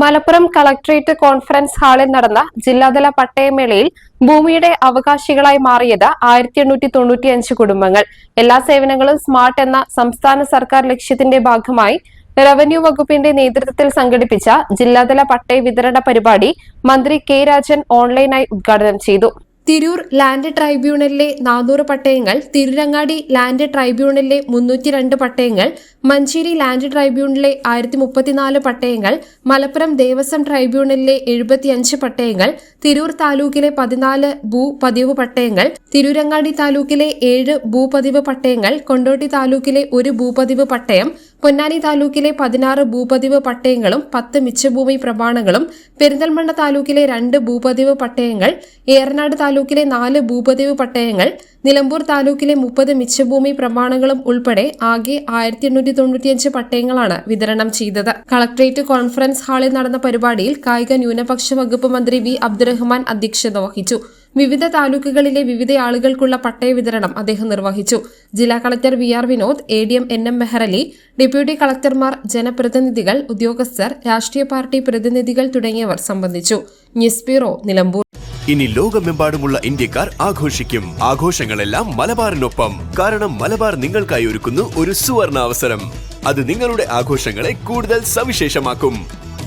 Malappuram collectorate conference ഹാളിൽ നടന്ന ജില്ലാതല പട്ടയമേളയിൽ ഭൂമിയുടെ അവകാശികളായി മാറിയത് ആയിരത്തി എണ്ണൂറ്റി തൊണ്ണൂറ്റിയഞ്ച് കുടുംബങ്ങൾ. എല്ലാ സേവനങ്ങളും സ്മാർട്ട് എന്ന സംസ്ഥാന സർക്കാർ ലക്ഷ്യത്തിന്റെ ഭാഗമായി റവന്യൂ വകുപ്പിന്റെ നേതൃത്വത്തിൽ സംഘടിപ്പിച്ച ജില്ലാതല പട്ടയ വിതരണ പരിപാടി മന്ത്രി കെ രാജൻ ഓൺലൈനായി ഉദ്ഘാടനം ചെയ്തു. തിരൂർ ലാൻഡ് ട്രൈബ്യൂണലിലെ നാനൂറ് പട്ടയങ്ങൾ തിരുരങ്ങാടി ലാൻഡ് ട്രൈബ്യൂണലിലെ മുന്നൂറ്റി രണ്ട് പട്ടയങ്ങൾ മഞ്ചേരി ലാൻഡ് ട്രൈബ്യൂണലിലെ ആയിരത്തി മുപ്പത്തിനാല് പട്ടയങ്ങൾ മലപ്പുറം ദേവസ്വം ട്രൈബ്യൂണലിലെ എഴുപത്തിയഞ്ച് പട്ടയങ്ങൾ തിരൂർ താലൂക്കിലെ പതിനാല് ഭൂപതിവ് പട്ടയങ്ങൾ തിരൂരങ്ങാടി താലൂക്കിലെ ഏഴ് ഭൂപതിവ് പട്ടയങ്ങൾ കൊണ്ടോട്ടി താലൂക്കിലെ ഒരു ഭൂപതിവ് പട്ടയം പൊന്നാനി താലൂക്കിലെ പതിനാറ് ഭൂപതിവ് പട്ടയങ്ങളും പത്ത് മിച്ചഭൂമി പ്രമാണങ്ങളും പെരിന്തൽമണ്ണ താലൂക്കിലെ രണ്ട് ഭൂപതിവ് പട്ടയങ്ങൾ ഏറനാട് താലൂക്കിലെ നാല് ഭൂപതിവ് പട്ടയങ്ങൾ നിലമ്പൂർ താലൂക്കിലെ മുപ്പത് മിച്ചഭൂമി പ്രമാണങ്ങളും ഉൾപ്പെടെ ആകെ ആയിരത്തി എണ്ണൂറ്റി തൊണ്ണൂറ്റിയഞ്ച് പട്ടയങ്ങളാണ് വിതരണം ചെയ്തത്. കളക്ടറേറ്റ് കോൺഫറൻസ് ഹാളിൽ നടന്ന പരിപാടിയിൽ കായിക ന്യൂനപക്ഷ വകുപ്പ് മന്ത്രി വി അബ്ദുറഹ്മാൻ അധ്യക്ഷത വഹിച്ചു. വിവിധ താലൂക്കുകളിലെ വിവിധ ആളുകൾക്കുള്ള പട്ടയ വിതരണം അദ്ദേഹം നിർവഹിച്ചു. ജില്ലാ collector V R Vinod A D M N M Mehrali deputy കളക്ടർമാർ ജനപ്രതിനിധികൾ ഉദ്യോഗസ്ഥർ രാഷ്ട്രീയ പാർട്ടി പ്രതിനിധികൾ തുടങ്ങിയവർ സംബന്ധിച്ചു. News bureau Nilambur. ഇനി ലോകമെമ്പാടുമുള്ള ഇന്ത്യക്കാർ ആഘോഷിക്കും. ആഘോഷങ്ങളെല്ലാം മലബാറിനൊപ്പം. കാരണം മലബാർ നിങ്ങൾക്കായി ഒരുക്കുന്നു ഒരു സുവർണ അവസരം അത് നിങ്ങളുടെ ആഘോഷങ്ങളെ കൂടുതൽ സവിശേഷമാക്കും.